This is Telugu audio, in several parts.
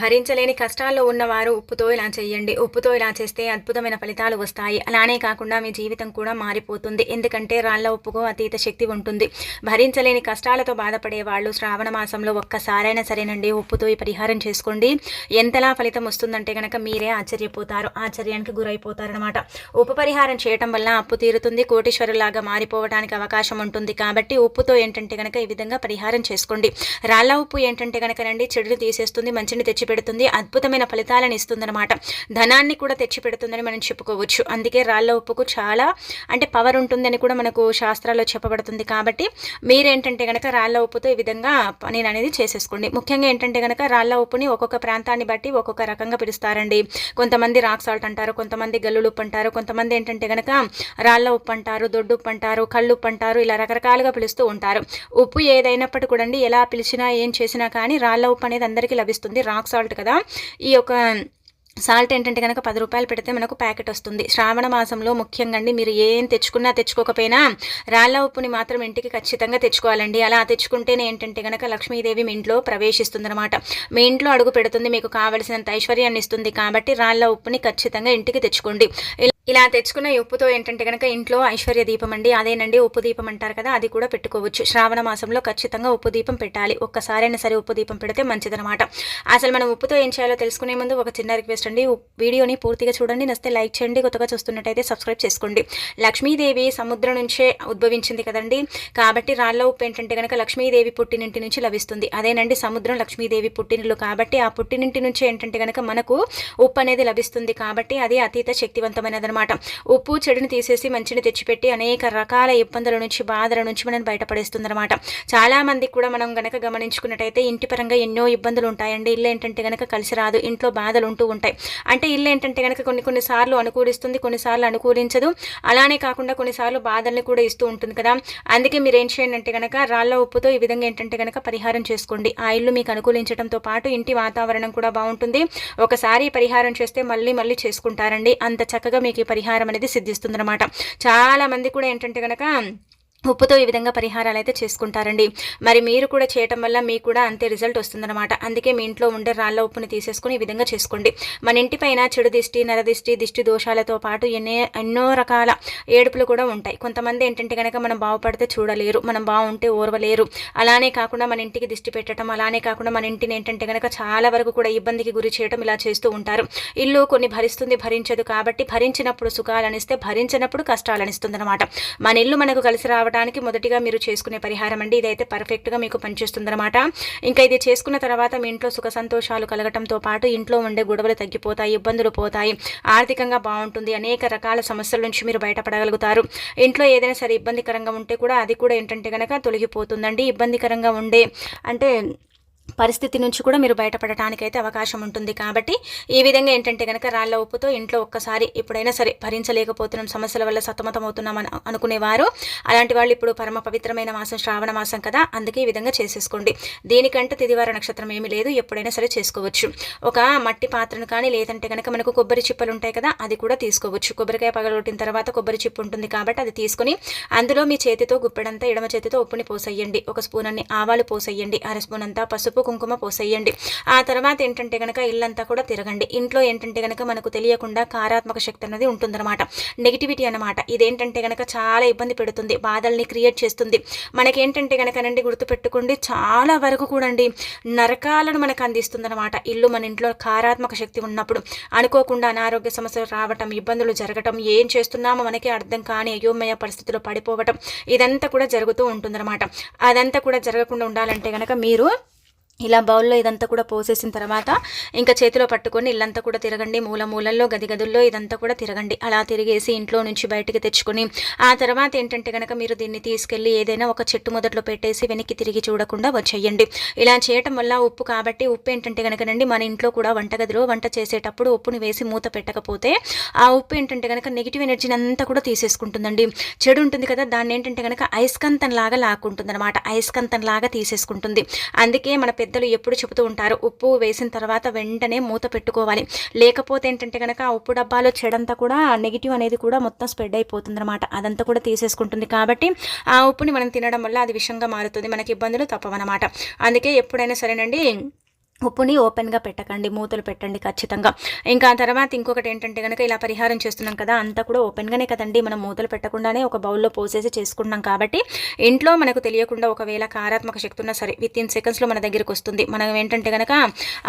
భరించలేని కష్టాల్లో ఉన్నవారు ఉప్పుతో ఇలా చేయండి ఉప్పుతో ఇలా చేస్తే అద్భుతమైన ఫలితాలు వస్తాయి. అలానే కాకుండా మీ జీవితం కూడా మారిపోతుంది. ఎందుకంటే రాళ్ళ ఉప్పుకు అతీత శక్తి ఉంటుంది. భరించలేని కష్టాలతో బాధపడే వాళ్ళు శ్రావణ మాసంలో ఒక్కసారైనా సరేనండి ఉప్పుతో ఈ పరిహారం చేసుకోండి. ఎంతలా ఫలితం వస్తుందంటే కనుక మీరే ఆశ్చర్యపోతారు. ఆశ్చర్యానికి గురైపోతారనమాట ఉప్పు పరిహారం చేయటం వల్ల అప్పు తీరుతుంది. కోటీశ్వరులాగా మారిపోవడానికి అవకాశం ఉంటుంది. కాబట్టి ఉప్పుతో ఏంటంటే కనుక ఈ విధంగా పరిహారం చేసుకోండి. రాళ్ళ ఉప్పు ఏంటంటే కనుక రండి చెడుని తీసేస్తుంది మంచిని తెచ్చి పెడుతుంది అద్భుతమైన ఫలితాలను ఇస్తుందన్నమాట. ధనాన్ని కూడా తెచ్చిపెడుతుందని మనం చెప్పుకోవచ్చు. అందుకే రాళ్ళ ఉప్పుకు చాలా అంటే పవర్ ఉంటుందని కూడా మనకు శాస్త్రాల్లో చెప్పబడుతుంది. కాబట్టి మీరేంటంటే కనుక రాళ్ళ ఉప్పుతో ఈ విధంగా పనిని అనేది చేసేసుకోండి. ముఖ్యంగా ఏంటంటే కనుక రాళ్ళ ఉప్పుని ఒక్కొక్క ప్రాంతాన్ని బట్టి ఒక్కొక్క రకంగా పిలుస్తారండి. కొంతమంది రాక్ సాల్ట్ అంటారు కొంతమంది గల్లులు ఉప్పు అంటారు కొంతమంది ఏంటంటే కనుక రాళ్ళ ఉప్పు అంటారు దొడ్డు ఉప్పు అంటారు కళ్ళు ఉప్పు అంటారు ఇలా రకరకాలుగా పిలుస్తూ ఉంటారు. ఉప్పు ఏదైనప్పటికీ కూడా ఎలా పిలిచినా ఏం చేసినా కానీ రాళ్ళ ఉప్పు అనేది అందరికీ లభిస్తుంది. రాక్ సాల్ట్ కదా? ఈ యొక్క సాల్ట్ ఏంటంటే కనుక పది రూపాయలు పెడితే మనకు ప్యాకెట్ వస్తుంది. శ్రావణ మాసంలో ముఖ్యంగా అండి మీరు ఏం తెచ్చుకున్నా తెచ్చుకోకపోయినా రాళ్ళ ఉప్పుని మాత్రం ఇంటికి ఖచ్చితంగా తెచ్చుకోవాలండి. అలా తెచ్చుకుంటేనే ఏంటంటే కనుక లక్ష్మీదేవి మీ ఇంట్లో ప్రవేశిస్తుందన్నమాట. మీ ఇంట్లో అడుగు పెడుతుంది మీకు కావలసినంత ఐశ్వర్యాన్ని ఇస్తుంది. కాబట్టి రాళ్ళ ఉప్పుని ఖచ్చితంగా ఇంటికి తెచ్చుకోండి. ఇలా తెచ్చుకున్న ఉప్పుతో ఏంటంటే కనుక ఇంట్లో ఐశ్వర్య దీపం అండి అదేనండి ఉప్పు దీపం అంటారు కదా అది కూడా పెట్టుకోవచ్చు. శ్రావణ మాసంలో ఖచ్చితంగా ఉప్పు దీపం పెట్టాలి. ఒక్కసారైనా సరే ఉప్పు దీపం పెడితే మంచిదనమాట అసలు మనం ఉప్పుతో ఏం చేయాలో తెలుసుకునే ముందు ఒక చిన్న రిక్వెస్ట్ అండి. వీడియోని పూర్తిగా చూడండి. నస్తే లైక్ చేయండి. కొత్తగా చూస్తున్నట్టయితే సబ్స్క్రైబ్ చేసుకోండి. లక్ష్మీదేవి సముద్రం నుంచే ఉద్భవించింది కదండి. కాబట్టి రాళ్ళ ఉప్పు ఏంటంటే కనుక లక్ష్మీదేవి పుట్టినింటి నుంచి లభిస్తుంది. అదేనండి సముద్రం లక్ష్మీదేవి పుట్టినిల్లు. కాబట్టి ఆ పుట్టినింటి నుంచి ఏంటంటే కనుక మనకు ఉప్పు అనేది లభిస్తుంది. కాబట్టి అది అతీత శక్తివంతమైనది అనమాట ఉప్పు చెడుని తీసేసి మంచిని తెచ్చిపెట్టి అనేక రకాల ఇబ్బందుల నుంచి బాధల నుంచి మనం బయటపడేస్తుంది అనమాట చాలా మందికి కూడా మనం గనక గమనించుకున్నట్టయితే ఇంటి పరంగా ఎన్నో ఇబ్బందులు ఉంటాయండి. ఇల్లు ఏంటంటే గనక కలిసి రాదు ఇంట్లో బాధలు ఉంటూ ఉంటాయి. అంటే ఇల్లు ఏంటంటే గనక కొన్ని కొన్నిసార్లు అనుకూలిస్తుంది కొన్నిసార్లు అనుకూలించదు. అలానే కాకుండా కొన్నిసార్లు బాధల్ని కూడా ఇస్తూ ఉంటుంది కదా. అందుకే మీరు ఏం చేయండి అంటే గనక రాళ్ళ ఉప్పుతో ఈ విధంగా ఏంటంటే గనక పరిహారం చేసుకోండి. ఆ ఇల్లు మీకు అనుకూలించడంతో పాటు ఇంటి వాతావరణం కూడా బాగుంటుంది. ఒకసారి పరిహారం చేస్తే మళ్ళీ మళ్ళీ చేసుకుంటారండి. అంత చక్కగా మీకు పరిహారం అనేది సిద్ధిస్తుందన్నమాట. చాలా మంది కూడా ఏంటంటే కనుక ఉప్పుతో ఈ విధంగా పరిహారాలు అయితే చేసుకుంటారండి. మరి మీరు కూడా చేయటం వల్ల మీకు కూడా అంతే రిజల్ట్ వస్తుందన్నమాట. అందుకే మీ ఇంట్లో ఉండే రాళ్ళ ఉప్పుని తీసేసుకుని ఈ విధంగా చేసుకోండి. మన ఇంటిపైన చెడు దిష్టి నరదిష్టి దిష్టి దోషాలతో పాటు ఎన్నో ఎన్నో రకాల ఏడుపులు కూడా ఉంటాయి. కొంతమంది ఏంటంటే కనుక మనం బాగుపడితే చూడలేరు మనం బాగుంటే ఓర్వలేరు. అలానే కాకుండా మన ఇంటికి దిష్టి పెట్టడం అలానే కాకుండా మన ఇంటిని ఏంటంటే కనుక చాలా వరకు కూడా ఇబ్బందికి గురి చేయడం ఇలా చేస్తూ ఉంటారు. ఇల్లు కొన్ని భరిస్తుంది భరించదు కాబట్టి భరించినప్పుడు సుఖాలనిస్తే భరించినప్పుడు కష్టాలనిస్తుంది అనమాట మన ఇల్లు మనకు కలిసి రావడం రావడానికి మొదటిగా మీరు చేసుకునే పరిహారం అండి. ఇదైతే పర్ఫెక్ట్గా మీకు పనిచేస్తుందన్నమాట. ఇంకా ఇది చేసుకున్న తర్వాత మీ ఇంట్లో సుఖ సంతోషాలు కలగటంతో పాటు ఇంట్లో ఉండే గొడవలు తగ్గిపోతాయి ఇబ్బందులు పోతాయి. ఆర్థికంగా బాగుంటుంది. అనేక రకాల సమస్యల నుంచి మీరు బయటపడగలుగుతారు. ఇంట్లో ఏదైనా సరే ఇబ్బందికరంగా ఉంటే కూడా అది కూడా ఏంటంటే కనుక తొలగిపోతుందండి. ఇబ్బందికరంగా ఉండే అంటే పరిస్థితి నుంచి కూడా మీరు బయటపడటానికైతే అవకాశం ఉంటుంది. కాబట్టి ఈ విధంగా ఏంటంటే కనుక రాళ్ళ ఉప్పుతో ఇంట్లో ఒక్కసారి ఎప్పుడైనా సరే భరించలేకపోతున్నాం సమస్యల వల్ల సతమతం అవుతున్నాం అనుకునేవారు. అలాంటి వాళ్ళు ఇప్పుడు పరమ పవిత్రమైన మాసం శ్రావణ మాసం కదా అందుకే ఈ విధంగా చేసేసుకోండి. దీనికంటే తిదివార నక్షత్రం ఏమీ లేదు ఎప్పుడైనా సరే చేసుకోవచ్చు. ఒక మట్టి పాత్రను కానీ లేదంటే కనుక మనకు కొబ్బరి చిప్పలు ఉంటాయి కదా అది కూడా తీసుకోవచ్చు. కొబ్బరికాయ పగలొట్టిన తర్వాత కొబ్బరి చిప్పు ఉంటుంది కాబట్టి అది తీసుకుని అందులో మీ చేతితో గుప్పెడంతా ఎడమ చేతితో ఉప్పుని పోసేయండి ఒక స్పూన్ అన్ని ఆవాలు పోసేయండి అర స్పూన్ అంతా పసుపు పసుపు కుంకుమ పోసేయండి. ఆ తర్వాత ఏంటంటే కనుక ఇల్లంతా కూడా తిరగండి. ఇంట్లో ఏంటంటే కనుక మనకు తెలియకుండా కారాత్మక శక్తి అనేది ఉంటుందన్నమాట. నెగిటివిటీ అనమాట ఇదేంటంటే కనుక చాలా ఇబ్బంది పెడుతుంది. బాధల్ని క్రియేట్ చేస్తుంది. మనకేంటంటే కనుకనండి గుర్తుపెట్టుకోండి చాలా వరకు కూడా అండి నరకాలను మనకు అందిస్తుంది అనమాట ఇల్లు మన ఇంట్లో కారాత్మక శక్తి ఉన్నప్పుడు అనుకోకుండా అనారోగ్య సమస్యలు రావటం ఇబ్బందులు జరగటం ఏం చేస్తున్నామో మనకి అర్థం కాని అయోమయ పరిస్థితిలో పడిపోవటం ఇదంతా కూడా జరుగుతూ ఉంటుందన్నమాట. అదంతా కూడా జరగకుండా ఉండాలంటే కనుక మీరు ఇలా బౌల్లో ఇదంతా కూడా పోసేసిన తర్వాత ఇంకా చేతిలో పట్టుకొని ఇల్లంతా కూడా తిరగండి. మూల మూలల్లో గది గదుల్లో ఇదంతా కూడా తిరగండి. అలా తిరిగేసి ఇంట్లో నుంచి బయటికి తెచ్చుకొని ఆ తర్వాత ఏంటంటే కనుక మీరు దీన్ని తీసుకెళ్ళి ఏదైనా ఒక చెట్టు మొదట్లో పెట్టేసి వెనక్కి తిరిగి చూడకుండా వచ్చేయండి. ఇలా చేయటం వల్ల ఉప్పు కాబట్టి ఉప్పు ఏంటంటే కనుకనండి మన ఇంట్లో కూడా వంటగదిలో వంట చేసేటప్పుడు ఉప్పుని వేసి మూత పెట్టకపోతే ఆ ఉప్పు ఏంటంటే కనుక నెగిటివ్ ఎనర్జీని అంతా కూడా తీసేసుకుంటుందండి. చెడు ఉంటుంది కదా దాన్ని ఏంటంటే కనుక అయస్కంతం లాగా లాక్కుంటుంది అనమాట అయస్కంతం లాగా తీసేసుకుంటుంది. అందుకే మన పెద్దలు ఎప్పుడు చెబుతూ ఉంటారు ఉప్పు వేసిన తర్వాత వెంటనే మూత పెట్టుకోవాలి. లేకపోతే ఏంటంటే కనుక ఆ ఉప్పు డబ్బాలో చెడంతా కూడా నెగిటివ్ అనేది కూడా మొత్తం స్ప్రెడ్ అయిపోతుంది అనమాట అదంతా కూడా తీసేసుకుంటుంది కాబట్టి ఆ ఉప్పుని మనం తినడం వల్ల అది విషంగా మారుతుంది మనకి ఇబ్బందులు తప్పవన్నమాట. అందుకే ఎప్పుడైనా సరేనండి ఉప్పుని ఓపెన్గా పెట్టకండి మూతలు పెట్టండి ఖచ్చితంగా. ఇంకా తర్వాత ఇంకొకటి ఏంటంటే కనుక ఇలా పరిహారం చేస్తున్నాం కదా అంతా కూడా ఓపెన్గానే కదండి. మనం మూతలు పెట్టకుండానే ఒక బౌల్లో పోసేసి చేసుకుంటున్నాం కాబట్టి ఇంట్లో మనకు తెలియకుండా ఒకవేళ కారాత్మక శక్తి ఉన్నా సరే విత్ ఇన్ సెకండ్స్లో మన దగ్గరికి వస్తుంది. మనం ఏంటంటే కనుక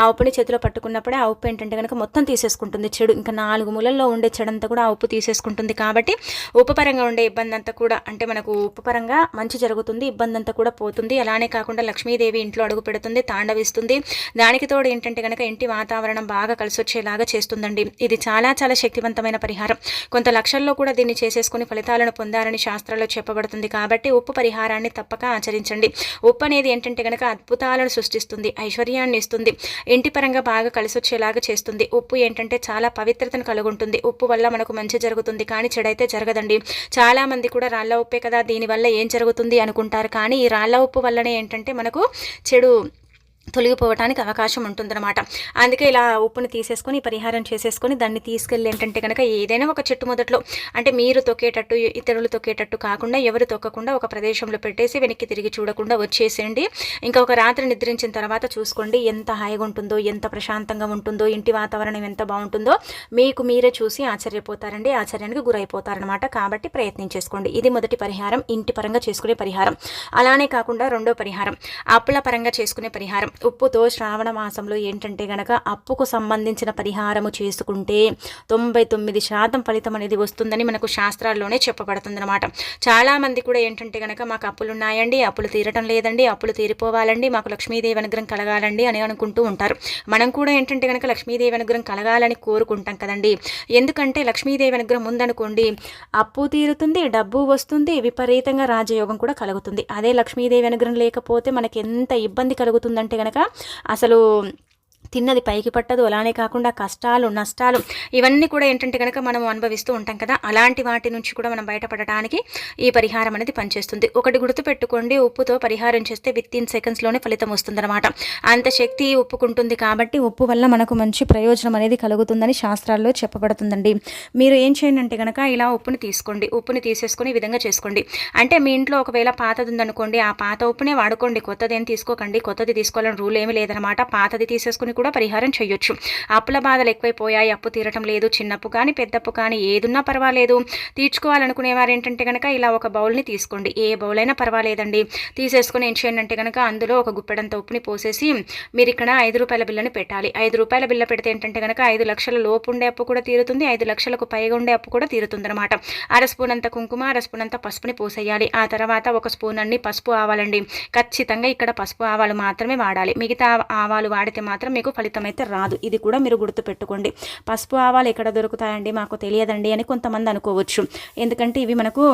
ఆ ఉప్పుని చేతిలో పట్టుకున్నప్పుడే ఆ ఉప్పు ఏంటంటే కనుక మొత్తం తీసేసుకుంటుంది. చెడు ఇంకా నాలుగు మూలల్లో ఉండే చెడంతా కూడా ఆ ఉప్పు తీసేసుకుంటుంది కాబట్టి ఉప్పు పరంగా ఉండే ఇబ్బంది అంతా కూడా అంటే మనకు ఉప్పు పరంగా మంచి జరుగుతుంది ఇబ్బంది అంతా కూడా పోతుంది. అలానే కాకుండా లక్ష్మీదేవి ఇంట్లో అడుగు పెడుతుంది తాండవిస్తుంది. దానికి తోడు ఏంటంటే కనుక ఇంటి వాతావరణం బాగా కలిసి వచ్చేలాగా చేస్తుందండి. ఇది చాలా చాలా శక్తివంతమైన పరిహారం. కొంత లక్షల్లో కూడా దీన్ని చేసేసుకుని ఫలితాలను పొందాలని శాస్త్రాల్లో చెప్పబడుతుంది. కాబట్టి ఉప్పు పరిహారాన్ని తప్పక ఆచరించండి. ఉప్పు అనేది ఏంటంటే కనుక అద్భుతాలను సృష్టిస్తుంది ఐశ్వర్యాన్ని ఇస్తుంది ఇంటి పరంగా బాగా కలిసి వచ్చేలాగా చేస్తుంది. ఉప్పు ఏంటంటే చాలా పవిత్రతను కలుగుంటుంది. ఉప్పు వల్ల మనకు మంచి జరుగుతుంది కానీ చెడైతే జరగదండి. చాలా మంది కూడా రాళ్ళ ఉప్పే కదా దీనివల్ల ఏం జరుగుతుంది అనుకుంటారు. కానీ ఈ రాళ్ళ ఉప్పు వల్లనే ఏంటంటే మనకు చెడు తొలగిపోవటానికి అవకాశం ఉంటుందన్నమాట. అందుకే ఇలా ఉప్పుని తీసేసుకొని పరిహారం చేసేసుకొని దాన్ని తీసుకెళ్ళి ఏంటంటే కనుక ఏదైనా ఒక చెట్టు మొదట్లో అంటే మీరు తొక్కేటట్టు ఇతరులు తొక్కేటట్టు కాకుండా ఎవరు తొక్కకుండా ఒక ప్రదేశంలో పెట్టేసి వెనక్కి తిరిగి చూడకుండా వచ్చేసేయండి. ఇంకా ఒక రాత్రి నిద్రించిన తర్వాత చూసుకోండి ఎంత హాయిగా ఉంటుందో ఎంత ప్రశాంతంగా ఉంటుందో ఇంటి వాతావరణం ఎంత బాగుంటుందో మీకు మీరే చూసి ఆశ్చర్యపోతారండి ఆశ్చర్యానికి గురైపోతారనమాట కాబట్టి ప్రయత్నం చేసుకోండి. ఇది మొదటి పరిహారం ఇంటి పరంగా చేసుకునే పరిహారం. అలానే కాకుండా రెండో పరిహారం అప్పుల పరంగా చేసుకునే పరిహారం. ఉప్పుతో శ్రావణ మాసంలో ఏంటంటే గనక అప్పుకు సంబంధించిన పరిహారము చేసుకుంటే తొంభై తొమ్మిది శాతం ఫలితం అనేది వస్తుందని మనకు శాస్త్రాల్లోనే చెప్పబడుతుంది అనమాట చాలామంది కూడా ఏంటంటే గనక మాకు అప్పులు ఉన్నాయండి అప్పులు తీరటం లేదండి అప్పులు తీరిపోవాలండి మాకు లక్ష్మీదేవి అనుగ్రహం కలగాలండి అని అనుకుంటూ ఉంటారు. మనం కూడా ఏంటంటే కనుక లక్ష్మీదేవి అనుగ్రహం కలగాలని కోరుకుంటాం కదండి. ఎందుకంటే లక్ష్మీదేవి అనుగ్రహం ఉందనుకోండి అప్పు తీరుతుంది డబ్బు వస్తుంది విపరీతంగా రాజయోగం కూడా కలుగుతుంది. అదే లక్ష్మీదేవి అనుగ్రహం లేకపోతే మనకి ఎంత ఇబ్బంది కలుగుతుందంటే కనుక అసలు తిన్నది పైకి పట్టదు. అలానే కాకుండా కష్టాలు నష్టాలు ఇవన్నీ కూడా ఏంటంటే కనుక మనం అనుభవిస్తూ ఉంటాం కదా. అలాంటి వాటి నుంచి కూడా మనం బయటపడటానికి ఈ పరిహారం అనేది పనిచేస్తుంది. ఒకటి గుర్తుపెట్టుకోండి ఉప్పుతో పరిహారం చేస్తే విత్ ఇన్ సెకండ్స్లోనే ఫలితం వస్తుందన్నమాట. అంత శక్తి ఉప్పుకుంటుంది కాబట్టి ఉప్పు వల్ల మనకు మంచి ప్రయోజనం అనేది కలుగుతుందని శాస్త్రాల్లో చెప్పబడుతుందండి. మీరు ఏం చేయండి అంటే కనుక ఇలా ఉప్పుని తీసుకోండి. ఉప్పుని తీసేసుకొని ఈ విధంగా చేసుకోండి. అంటే మీ ఇంట్లో ఒకవేళ పాతది ఉందనుకోండి ఆ పాత ఉప్పునే వాడుకోండి. కొత్తది ఏం తీసుకోకండి. కొత్తది తీసుకోవాలని రూల్ ఏమీ లేదనమాట పాతది తీసేసుకుని కూడా పరిహారం చేయొచ్చు. అప్పుల బాధలు ఎక్కువైపోయాయి అప్పు తీరటం లేదు చిన్నప్పు కానీ పెద్దప్పు కానీ ఏదున్నా పర్వాలేదు. తీర్చుకోవాలనుకునే వారు ఏంటంటే కనుక ఇలా ఒక బౌల్ని తీసుకోండి. ఏ బౌల్ అయినా పర్వాలేదండి. తీసేసుకుని ఏం చేయండి అంటే కనుక అందులో ఒక గుప్పెడంత ఉప్పుని పోసేసి మీరు ఇక్కడ ఐదు రూపాయల బిల్లని పెట్టాలి. ఐదు రూపాయల బిల్ల పెడితే ఏంటంటే కనుక ఐదు లక్షల లోపు ఉండే అప్పు కూడా తీరుతుంది. ఐదు లక్షలకు పైగా ఉండే అప్పు కూడా తీరుతుంది అనమాట అర స్పూన్ అంత కుంకుమ అర స్పూన్ అంత పసుపుని పోసేయాలి. ఆ తర్వాత ఒక స్పూన్ అన్ని పసుపు ఆవాలండి. ఖచ్చితంగా ఇక్కడ పసుపు ఆవాలు మాత్రమే వాడాలి. మిగతా ఆవాలు వాడితే మాత్రం మీకు ఫలితం అయితే రాదు. ఇది కూడా మీరు గుర్తుపెట్టుకోండి. పసుపు ఆవాలు ఎక్కడ దొరుకుతాయండి? మాకు తెలియదండి అని కొంతమంది అనుకోవచ్చు. ఎందుకంటే ఇవి మనకు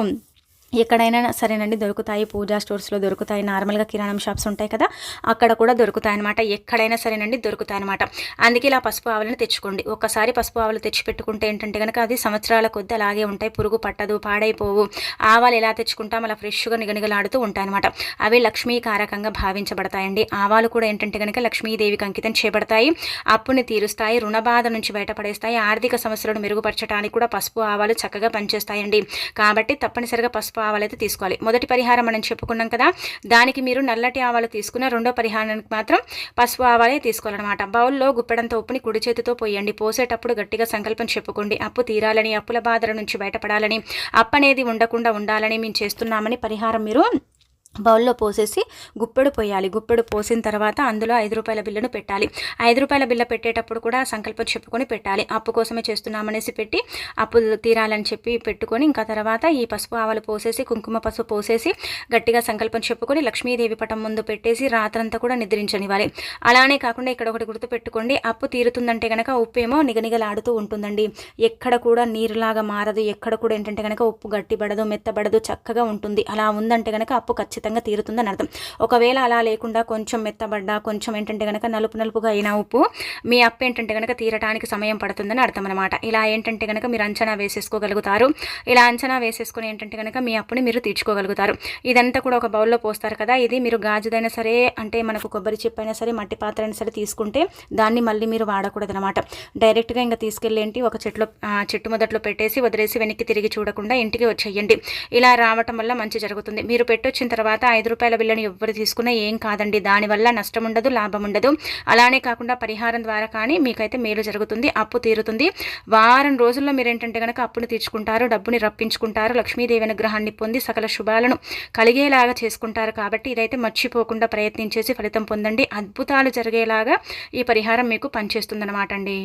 ఎక్కడైనా సరేనండి దొరుకుతాయి పూజా స్టోర్స్లో దొరుకుతాయి. నార్మల్గా కిరాణం షాప్స్ ఉంటాయి కదా అక్కడ కూడా దొరుకుతాయి అనమాట ఎక్కడైనా సరేనండి దొరుకుతాయి అనమాట అందుకే ఇలా పసుపు ఆవులను తెచ్చుకోండి. ఒక్కసారి పసుపు ఆవులు తెచ్చి పెట్టుకుంటే ఏంటంటే కనుక అది సంవత్సరాల కొద్ది అలాగే ఉంటాయి. పురుగు పట్టదు పాడైపోవు. ఆవాలు ఎలా తెచ్చుకుంటాం? అలా ఫ్రెష్గా నిగనిగలాడుతూ ఉంటాయి అనమాట అవి లక్ష్మీకారకంగా భావించబడతాయండి. ఆవాలు కూడా ఏంటంటే కనుక లక్ష్మీదేవికి అంకితం చేయబడతాయి. అప్పుని తీరుస్తాయి రుణబాధ నుంచి బయటపడేస్తాయి. ఆర్థిక సమస్యలను మెరుగుపరచడానికి కూడా పసుపు ఆవాలు చక్కగా పనిచేస్తాయండి. కాబట్టి తప్పనిసరిగా పసుపు ఆవాలు అయితే తీసుకోవాలి. మొదటి పరిహారం మనం చెప్పుకున్నాం కదా దానికి మీరు నల్లటి ఆవాలు తీసుకున్న రెండో పరిహారానికి మాత్రం పసుపు ఆవాలే తీసుకోవాలన్నమాట. బౌల్లో గుప్పెడంత ఉప్పుని కుడి చేతితో పోయండి పోసేటప్పుడు గట్టిగా సంకల్పం చెప్పుకోండి. అప్పు తీరాలని అప్పుల బాధల నుంచి బయటపడాలని అప్పనేది ఉండకుండా ఉండాలని మేము చేస్తున్నామని పరిహారం మీరు బౌల్లో పోసేసి గుప్పెడు పోయాలి. గుప్పెడు పోసిన తర్వాత అందులో ఐదు రూపాయల బిల్లును పెట్టాలి. ఐదు రూపాయల బిల్ల పెట్టేటప్పుడు కూడా సంకల్పం చెప్పుకొని పెట్టాలి. అప్పు కోసమే చేస్తున్నామనేసి పెట్టి అప్పు తీరాలని చెప్పి పెట్టుకొని ఇంకా తర్వాత ఈ పసుపు ఆవాలు పోసేసి కుంకుమ పసుపు పోసేసి గట్టిగా సంకల్పం చెప్పుకొని లక్ష్మీదేవి పటం ముందు పెట్టేసి రాత్రంతా కూడా నిద్రించనివ్వాలి. అలానే కాకుండా ఇక్కడ ఒకటి గుర్తుపెట్టుకోండి. అప్పు తీరుతుందంటే కనుక ఉప్పు ఏమో నిగనిగలాడుతూ ఉంటుందండి. ఎక్కడ కూడా నీరులాగా మారదు. ఎక్కడ కూడా ఏంటంటే కనుక ఉప్పు గట్టిపడదు మెత్తబడదు చక్కగా ఉంటుంది. అలా ఉందంటే కనుక అప్పు ఖచ్చితంగా ఖచ్చితంగా తీరుతుందని అర్థం. ఒకవేళ అలా లేకుండా కొంచెం మెత్తబడ్డా కొంచెం ఏంటంటే కనుక నలుపు నలుపుగా అయిన ఉప్పు మీ అప్పు ఏంటంటే కనుక తీరటానికి సమయం పడుతుందని అర్థం అనమాట ఇలా ఏంటంటే కనుక మీరు అంచనా వేసేసుకోగలుగుతారు. ఇలా అంచనా వేసేసుకుని ఏంటంటే కనుక మీ అప్పుని మీరు తీర్చుకోగలుగుతారు. ఇదంతా కూడా ఒక బౌల్లో పోస్తారు కదా. ఇది మీరు గాజుదైనా సరే అంటే మనకు కొబ్బరి చెప్పు అయినా సరే మట్టి పాత్ర అయినా సరే తీసుకుంటే దాన్ని మళ్ళీ మీరు వాడకూడదు అనమాట డైరెక్ట్గా ఇంకా తీసుకెళ్ళి ఏంటి ఒక చెట్లో చెట్టు మొదట్లో పెట్టేసి వదిలేసి వెనక్కి తిరిగి చూడకుండా ఇంటికి వచ్చేయండి. ఇలా రావటం వల్ల మంచి జరుగుతుంది. మీరు పెట్టొచ్చిన తర్వాత తర్వాత ఐదు రూపాయల బిల్లుని ఎవ్వరు తీసుకున్నా ఏం కాదండి. దానివల్ల నష్టం ఉండదు లాభం ఉండదు. అలానే కాకుండా పరిహారం ద్వారా కానీ మీకైతే మేలు జరుగుతుంది అప్పు తీరుతుంది. వారం రోజుల్లో మీరు ఏంటంటే కనుక అప్పును తీర్చుకుంటారు డబ్బుని రప్పించుకుంటారు లక్ష్మీదేవి అనుగ్రహాన్ని పొంది సకల శుభాలను కలిగేలాగా చేసుకుంటారు కాబట్టి ఇదైతే మర్చిపోకుండా ప్రయత్నించేసి ఫలితం పొందండి. అద్భుతాలు జరిగేలాగా ఈ పరిహారం మీకు పనిచేస్తుందన్నమాట అండి.